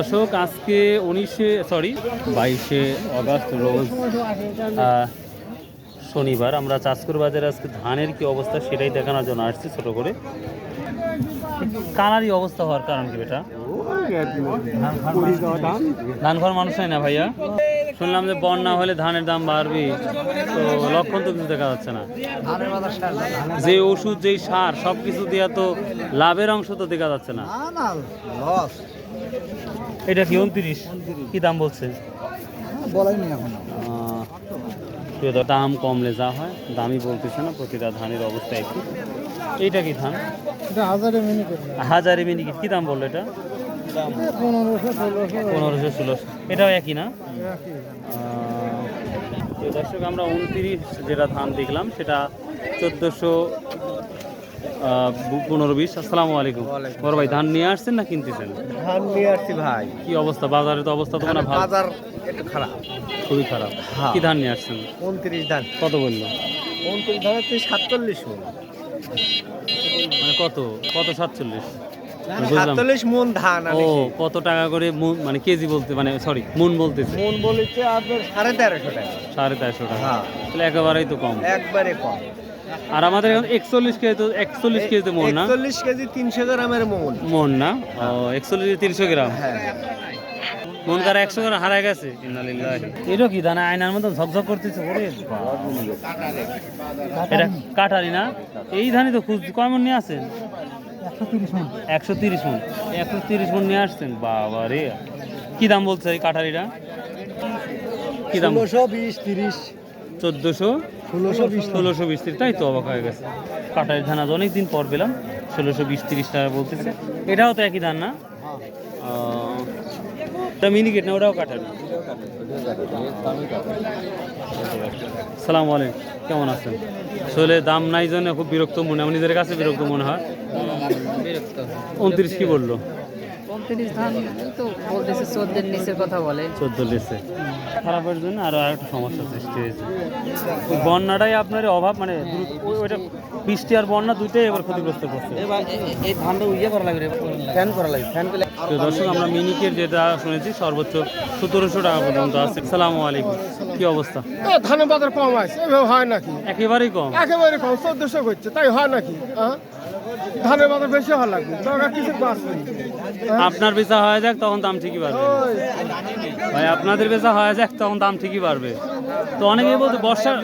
দর্শক, আজকে উনিশে সরি বাইশে অগাস্ট রোজ শনিবার আমরা চাষকর বাজারে আজকে ধানের কি অবস্থা সেটাই দেখানোর জন্য আসছি ছোট করে। কালারই অবস্থা হওয়ার কারণ কি বেটা? ধান খাওয়ার মানুষ নাই না ভাইয়া? শুনলাম যে বন্যা হলে ধানের দাম বাড়বে, তো লক্ষণ তো কিছু দেখা যাচ্ছে না। যে ওষুধ যেই সার সব কিছু দেওয়া তো লাভের অংশ তো দেখা যাচ্ছে না। এটা কি উনত্রিশ? কি দাম বলছে? বলাই নি এখন। দাম কমলে যা হয় দামই বলতেছে না প্রতিটা ধানের অবস্থা একটু এইটা কি ধান? হাজারে মিনিট কি দাম বলল এটা? পনেরোশো ষোলোশো। এটাও একই না? দর্শক আমরা উনত্রিশ যেটা ধান দেখলাম সেটা চোদ্দোশো পনেরো বিশ। আসসালামু আলাইকুম। বড় ভাই ধান নিয়ে আসছেন না কিনতেছেন? ধান নিয়ে আসছি ভাই। কি অবস্থা? বাজারে তো অবস্থা তো বাজার একটু খারাপ। খুবই খারাপ। হ্যাঁ। কি ধান নিয়ে আসছেন? উনত্রিশ ধান। কত বলল উনত্রিশ ধান হচ্ছে সাতচল্লিশ মানে। কত? কত সাতচল্লিশ? সাতচল্লিশ মন ধান ও কত টাকা করে মুন- মানে কেজি বলতে মানে সরি মুন বলতেছে। মন বলেছে আপনার সাড়ে তেরোশো টাকা। সাড়ে চারশো টাকা। হ্যাঁ। তাহলে একেবারেই তো কম। একবারে কম। আর আমাদের এখন একচল্লিশ কেজি তো একচল্লিশ কেজি তো মন না? একচল্লিশ কেজি তিনশো গ্রামের মন মন না? ও একচল্লিশ তিনশো গ্রাম। হ্যাঁ মন কার একশো গ্রাম হারায় গেছে? এটা কি দানা আয়নার মতো ঝকঝক করতেছে? ওরে এটা কাটারি না? এই ধানই তো খুঁজ কয় নিয়ে আসেন একশো তিরিশ মন একশো তিরিশ মন একশো তিরিশ মন নিয়ে আসছেন? বাবা রে। কি দাম বলছে এই কাটারিটা? কি দাম? ষোলোশো বিশ তিরিশ। চোদ্দোশো ষোলোশো ষোলোশো বিশ তিরিশ তাই তো অবাক হয়ে গেছে। কাটারি ধান আজ অনেক দিন পর পেলাম ষোলোশো বিশ তিরিশ টাকা বলতেছে। এটাও তো একই ধান না? এটা মিনিকেট না ওটাও কাটারি সালাম আলাইকুম কেমন আছেন? আসলে দাম নাই জন্য খুব বিরক্ত মনে হয় নিজের কাছে বিরক্ত মনে হয়। উনত্রিশ কি বলল? উনত্রিশ ধান তো বলতেছে চোদ্দের নিচের কথা বলে। চোদ্দ লেসে খারাপের জন্য আরও একটা সমস্যা সৃষ্টি হয়েছে। বন্যাটাই আপনার অভাব মানে ওইটা বৃষ্টি আর বন্যা দুটোই এবার ক্ষতিগ্রস্ত করছে। এই ধানটা ইয়ে করা লাগবে ফ্যান করা লাগবে। ফ্যান তো দর্শক আমরা মিনিকের যেটা শুনেছি সর্বোচ্চ সতেরোশো টাকা পর্যন্ত আছে সালামু আলাইকুম। কি অবস্থা? ধানের বাজার কম আছে এভাবে হয় নাকি? একেবারেই কম। একেবারে কম চোদ্দশো করছে তাই হয় নাকি? হ্যাঁ? ধানের বাজার বেশি হওয়া লাগবে। দরকার কিছু আপনার বেচা হয়ে যাক তখন দাম ঠিকই বাড়বে। ভাই আপনাদের বেচা হয়ে যাক তখন দাম ঠিকই বাড়বে। তো অনেকেই বলতে বর্ষার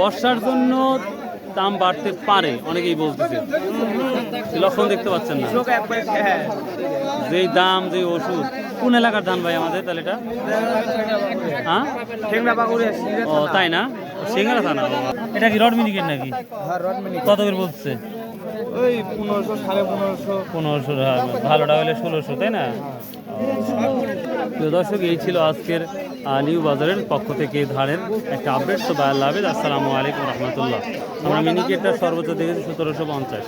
বর্ষার জন্য দাম বাড়তে পারে অনেকেই বলতেছে। লক্ষণ দেখতে পাচ্ছেন না। যেই দাম যে ওষুধ কোন এলাকার ধান ভাই আমাদের তাহলে এটা? হ্যাঁ? ও তাই না? সিঙ্গারা থানা এটা কি রড মিনিকেট নাকি কত করে বলছে? ওই পনেরোশো, সাড়ে পনেরোশো। পনেরোশো ভালোটা হলে ষোলোশো, তাই না? প্রিয় দর্শক, এই ছিল আজকের নিউ বাজারের পক্ষ থেকে ধানের একটা আপডেট। তো আল্লাহ আবেদ আসসালামু আলাইকুম রহমতুল্লাহ। আমরা মিনিকেটটা সর্বোচ্চ দেখেছি সতেরোশো পঞ্চাশ।